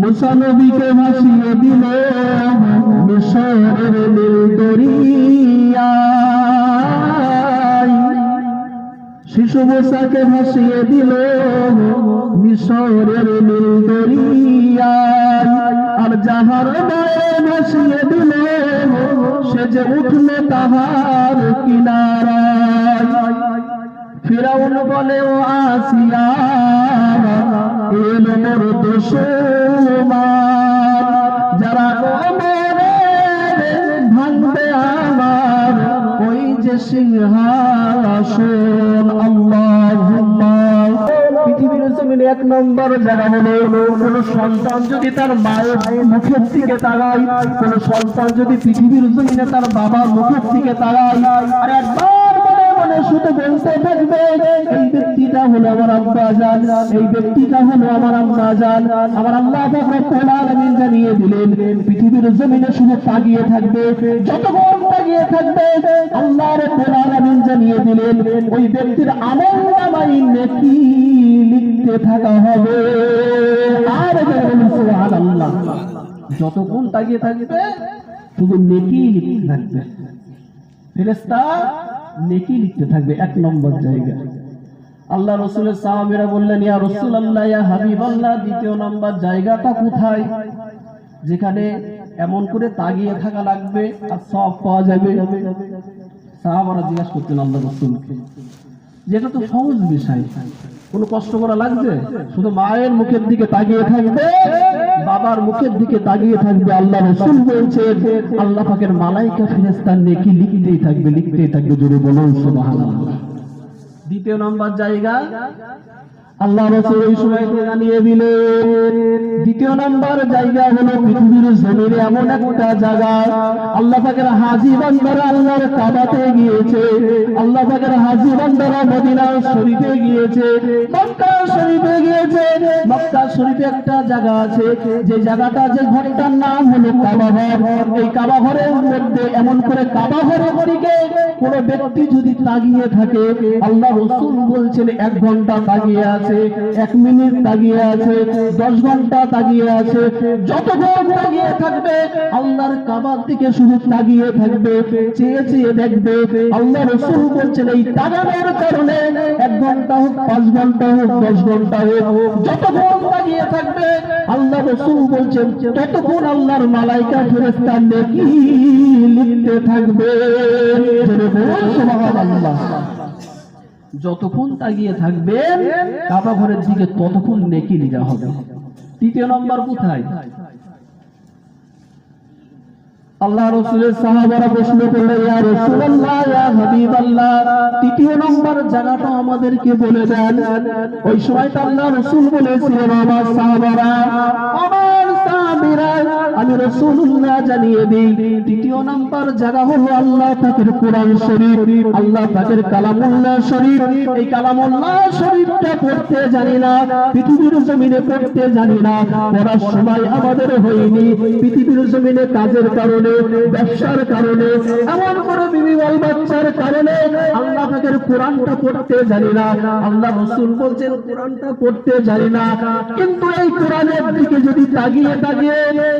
মুসা নবীকে ভাসিয়ে দিল মিশরের নীল দরিয়ায়। শিশু মুসাকে ভাসিয়ে দিল মিশরের নীল দরিয়ায়। আর যাহার গায়ে ভাসিয়ে দিল সে যে উঠল তাহার কিনারায়। ফিরাউন বলে, ও আসিয়া এলো মোর দুশমান। যারা ভাঙবে আমার, ওই যে সিংহাসন জমিনে এক নম্বর জায়গা হলো, কোন সন্তান যদি তার মায়ের মুখের দিকে তাকায়, কোন সন্তান যদি পৃথিবীর জমিনে তার বাবার মুখের দিকে তাকায়, আর একবার মনে শুধু বলতে থাকবে, এই ব্যক্তিটা হলো আমার আব্বা জান, এই ব্যক্তিটা হলো আমার জান। আমার আল্লাহ জানিয়ে দিলেন, পৃথিবীর জমিনে শুধু থাকবে, যতক্ষণ থাকবে জানিয়ে দিলেন, ওই ব্যক্তির আমল নামাই নেকি লিখতে থাকা হবে। আর সুবহানাল্লাহ। যতক্ষণ তাকিয়ে থাকবে, শুধু নেকি লিখতে থাকবে। ফেরেস্তা নেকি লিখতে থাকবে এক নম্বর জায়গা আল্লাহ রসুলের সাহাবিরা বললেন, ইয়া রসুল আল্লাহ ইয়া হাবিব আল্লাহ দ্বিতীয় নম্বর জায়গাটা কোথায়? যেখানে এমন করে তাগিয়ে থাকা লাগবে আর সব পাওয়া যাবে। সাহাবারা জিজ্ঞাসা করতেন আল্লাহ রসুলকে। যেটা তো সহজ বিষয়। কোনো কষ্ট করা লাগছে শুধু মায়ের মুখের দিকে তাকিয়ে থাকবে, বাবার মুখের দিকে তাকিয়ে থাকবে, আল্লাহ রসুল বলছে আল্লাহ পাকের মালাইকা ফিরেস্তান নিয়ে কি লিখতেই থাকবে লিখতেই থাকবে, জোরে বলুন দ্বিতীয় নম্বর জায়গা আল্লাহ রসুল এই সময়তে জানিয়ে দিলেন, দ্বিতীয় নম্বর জায়গা হলো পৃথিবীর জমিনে এমন একটা জায়গা, আল্লাহ পাকের হাজি বান্দারা আল্লাহর কাবাতে গিয়েছে, আল্লাহ পাকের হাজি বান্দারা মদিনা শরীফে গিয়েছে মক্কা শরীফে গিয়েছে মক্কা শরীফে একটা জায়গা আছে, যে জায়গাটা, যে ঘরটার নাম হলো কাবা ঘর। এই কাবা ঘরের মধ্যে এমন করে কাবা ঘরের দিকে কোন ব্যক্তি যদি তাগিয়ে থাকে, আল্লাহ রসুল বলছেন, এক ঘণ্টা তাকিয়ে আছে। এক মিনিট তাকিয়ে আছে, দশ ঘণ্টা তাকিয়ে আছে, যতক্ষণ তাকিয়ে থাকবে, আল্লাহর কাবার দিকে শুধু তাকিয়ে থাকবে, চেয়ে চেয়ে দেখবে, আল্লাহ রসুল বলছেন এই তাকানোর কারণে এক ঘণ্টা হোক, পাঁচ ঘণ্টা হোক, দশ ঘণ্টা হোক, যতক্ষণ তাকিয়ে থাকবে, আল্লাহ রসুল বলছেন ততক্ষণ আল্লাহর মালাইকা ফেরেস্তা নেকি লিখতে থাকবে সুবহানাল্লাহ। যতক্ষণ তাকিয়ে থাকবেন, কাবা ঘরের দিকে ততক্ষণ নেকি লিখা হবে। তৃতীয় নম্বর কোথায়? আল্লাহ রসুলের সাহাবারা প্রশ্ন হাবিবাল্লাহ। তৃতীয় নম্বর জায়গাটা আমাদেরকে বলে দেন, ওই সময়টা আল্লাহ রসুল বলেছিলেন আমার সাহাবারা, আমার পড়ার সময় আমাদের পৃথিবীর জমিনে কাজের কারণে, ব্যবসার কারণে, এমন করে বিবিবাল বাচ্চার কারণে আল্লাহ পাকের কোরআনটা পড়তে জানি না। আল্লাহ রসুল বলছেন, কোরআনটা পড়তে জানি না। কিন্তু এই কোরআনের দিকে যদি তাকিয়ে তাকিয়ে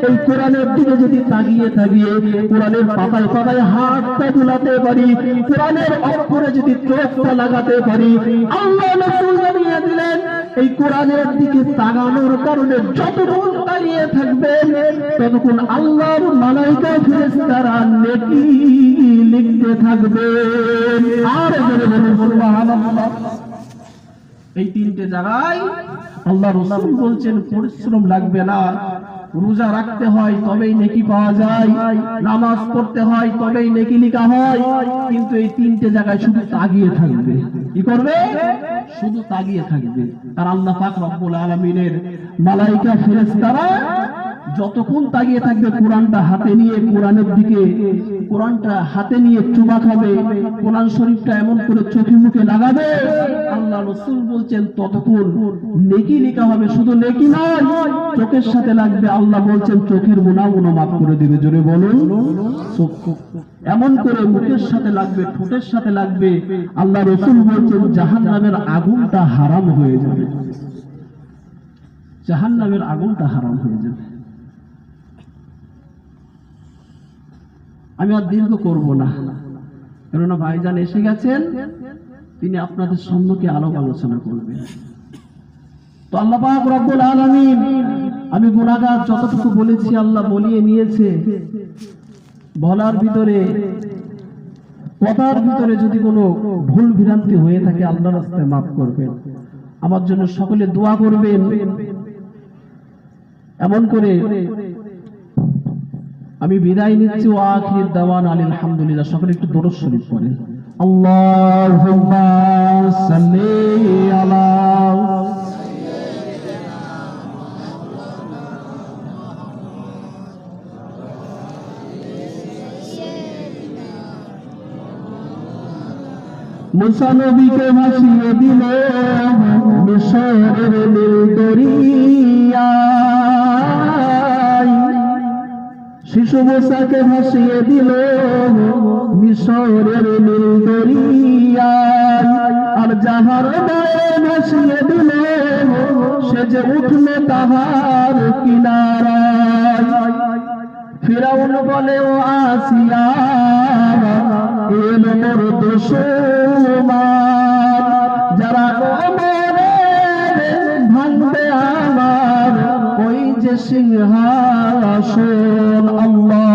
এই কোরআনের দিকে যদি তাকিয়ে তাকিয়ে কোরআনের পাতায় পাতায় হাতটা দুলাতে পারি, কোরআনের অক্ষরে যদি চোখটা লাগাতে পারি দিলেন, এই কোরআনের দিকে তাকানোর কারণে যতক্ষণ দাঁড়িয়ে থাকবেন ততক্ষণ আল্লাহর মালাইকা ফেরেশতারা নেকি লিখতে থাকবে। আর সুবহানাল্লাহ। এই তিনটে জায়গায় আল্লাহ রসুল বলছেন, পরিশ্রম লাগবে না। রোজা রাখতে হয়, তবেই নেকি পাওয়া যায়। নামাজ পড়তে হয়, তবেই নেকি লিখা হয়। কিন্তু এই তিনটে জায়গায় শুধু তাগিয়ে থাকবে। কি করবে? শুধু তাগিয়ে থাকবে। আর আল্লাহ পাক রব্বুল আলামিনের মালাইকা ফেরেশতারা যতক্ষণ তাকিয়ে থাকবে কোরআনটা হাতে নিয়ে, কোরআনের দিকে, কোরআনটা হাতে নিয়ে চুমা খাবে, কোরআন শরীফটা এমন করে চোখে মুখে লাগাবে, আল্লাহ রসুল বলছেন ততক্ষণ নেকি লেখা হবে, শুধু নেকি নয়, চোখের সাথে লাগবে, আল্লাহ বলছেন চোখের গুণা গুণা মাফ করে দিবে, জোরে বলুন। এমন করে মুখের সাথে লাগবে, ঠোঁটের সাথে লাগবে, আল্লাহ রসুল বলছেন জাহান নামের আগুনটা হারাম হয়ে যাবে। জাহান্নামের আগুনটা হারাম হয়ে যাবে। আমি আর দীর্ঘ করব না। কেননা ভাইজান এসে গেছেন, তিনি আপনাদের সম্মুখে আলোক আলোচনা করবেন। তো আল্লাহ রব্বুল আমি গুনাহগার যতটুকু বলেছি আল্লাহ বলিয়ে নিয়েছে। বলার ভিতরে, কথার ভিতরে যদি কোনো ভুল ভ্রান্তি হয়ে থাকে আল্লাহ রাস্তায় মাফ করবেন। আমার জন্য সকলে দোয়া করবেন। এমন করে আমি বিদায় নিচ্ছি, ও আখির দাওয়ান, আলহামদুলিল্লাহ। সকলে একটু দরদ শরীফ পড়েন। আল্লাহুম্মা সাল্লি আলা ভাসিয়ে দিল মিশরের নীল দরিয়ায় শিশু মুসাকে ভাসিয়ে দিল মিশরের নীল আর যাহার গায়ে ভাসিয়ে দিল, সে যে উঠলে তাহার কিনারায়। ফিরাউন বলে, ও আসিয়া এলো মোর দুশমান সিংহাসন আল্লাহ